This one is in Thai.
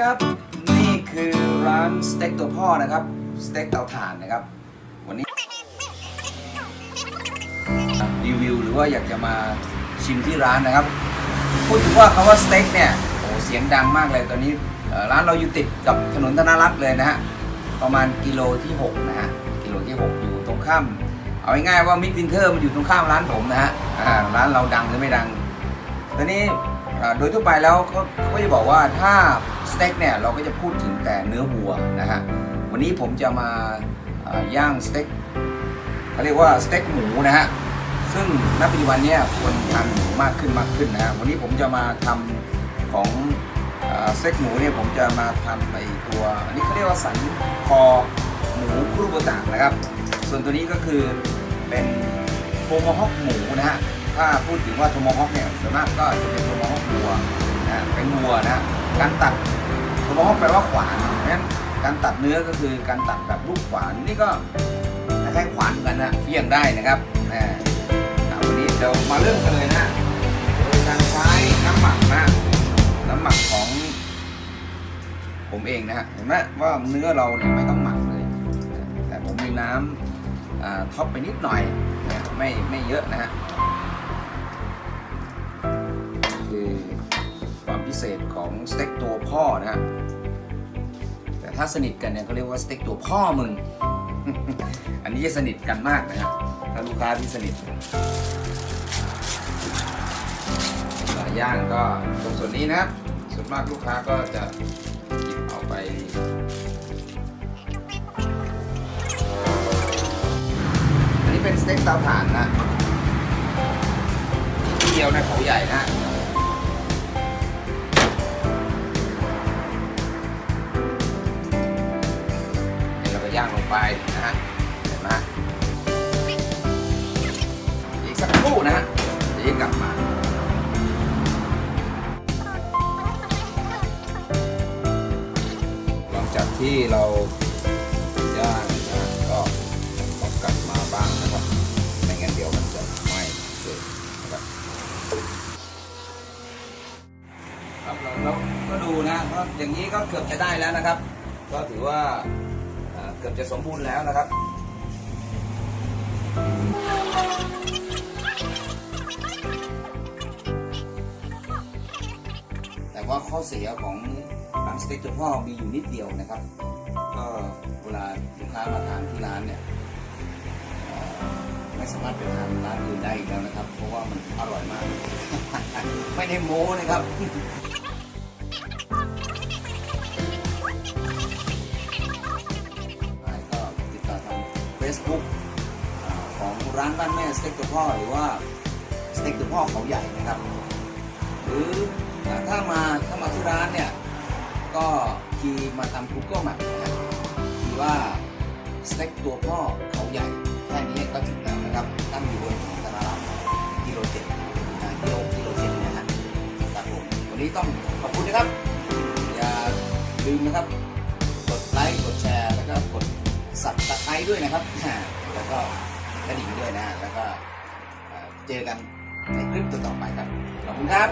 ครับ นี่คือร้านสเต็กตัวพ่อนะครับ สเต็กเตาถ่านนะครับ วันนี้รีวิวหรือว่าอยากจะมาชิมที่ร้านนะครับ พูดถึงว่าคำว่าสเต็กเนี่ยโอ้เสียงดังมากเลยตอนนี้ร้านเราอยู่ติดกับถนนธนรัตน์เลยนะฮะ ประมาณกิโลที่ 6 นะฮะ กิโลที่ 6 อยู่ตรงข้าม เอาง่ายๆว่ามิดวินเทอร์มันอยู่ตรงข้ามร้านผมนะฮะร้านเราดังหรือไม่ดังตอนนี้โดยทั่วไปแล้วเขาก็จะบอกว่าถ้า สเต็กเนี่ยเราก็จะพูดถึงแต่เนื้อวัวนะฮะวันนี้ผมจะมาย่างสเต็กเขาเรียกว่าสเต็กหมูนะฮะซึ่งณปัจจุบันเนี่ยคนทานหมูมากขึ้นมากขึ้นนะฮะวันนี้ผมจะมาทำของสเต็กหมูเนี่ยผมจะมาทำในตัวอันนี้เขาเรียกว่าสันคอหมูครุโบตะนะครับ ส่วนตัวนี้ก็คือเป็นโทมฮอกหมูนะฮะถ้าพูดถึงว่าโทมฮอกเนี่ยส่วนมากก็จะเป็นโทมฮอกวัวนะเป็นวัวนะ การตัดโทโมอกแปลว่าขวานเพราะฉะนั้นการตัดเนื้อก็คือการตัดแบบลูกขวานนี่ก็คล้ายๆขวานกันนะเพียงได้นะครับนะอ่วันนี้เดี๋ยวมาเริ่มกันเลยนะการใช้น้ำหมักนะน้ำหมักของ ผมเองนะฮะเห็นไหมว่าเนื้อเราเนี่ยไม่ต้องหมักเลย แต่ผมมีน้ำท็อปไปนิดหน่อยไม่ไม่เยอะนะฮะคือ พิเศษของสเต็กตัวพ่อนะฮะแต่ถ้าสนิทกันเนี่ยเขาเรียกว่าสเต็กตัวพ่อมึง อันนี้จะสนิทกันมากนะฮะถ้าลูกค้าที่สนิทเวลาย่างก็ตรงส่วนนี้นะส่วนมากลูกค้าก็จะหยิบเอาไปอันนี้เป็นสเต็กเตาถ่านนะที่เดียวในเขาใหญ่นะ นะฮะเห็นไหมอีกสักครู่นะฮะเดี๋ยวจะกลับมาหลังจากที่เราย่างนะก็ต้องกลับมาบ้างนะครับไม่งั้นเดี๋ยวมันจะไหม้เกิดนะครับครับเราเราก็ดูนะก็อย่างนี้ก็เกือบจะได้แล้วนะครับ ก็ถือว่า กือบจะสมบูรณ์แล้วนะครับแต่ว่าข้อเสียของหนังสเต็กตัวพ่อมีอยู่นิดเดียวนะครับ ก็เวลาลูกค้ามาทานที่ร้านเนี่ยไม่สามารถไปทานร้านอื่นได้อีกแล้วนะครับ เพราะว่ามันอร่อยมาก ไม่ได้โม้นะครับ Facebook ของร้านบ้านแม่สเต็กตัวพ่อหรือว่าสเต็กตัวพ่อเขาใหญ่นะครับ หรือถ้ามาถ้ามาที่ร้านเนี่ย ก็คีย์มาตาม Google Map นะครับคีย์ว่าสเต็กตัวพ่อเขาใหญ่แค่นี้ก็ถึงแล้วนะครับตั้งอยู่บนถนนตลาดกิโลเจ็ดนะกิโลกิโลเจ็ดนะฮะครับผมวันนี้ต้องขอบคุณนะครับ อย่าลืมนะครับ กดไลค์กดแชร์แล้วก็กด สับตะไคร้ด้วยนะครับ แล้วก็กระดิ่งด้วยนะ แล้วก็เจอกันในคลิปต่อๆไปครับ ขอบคุณครับ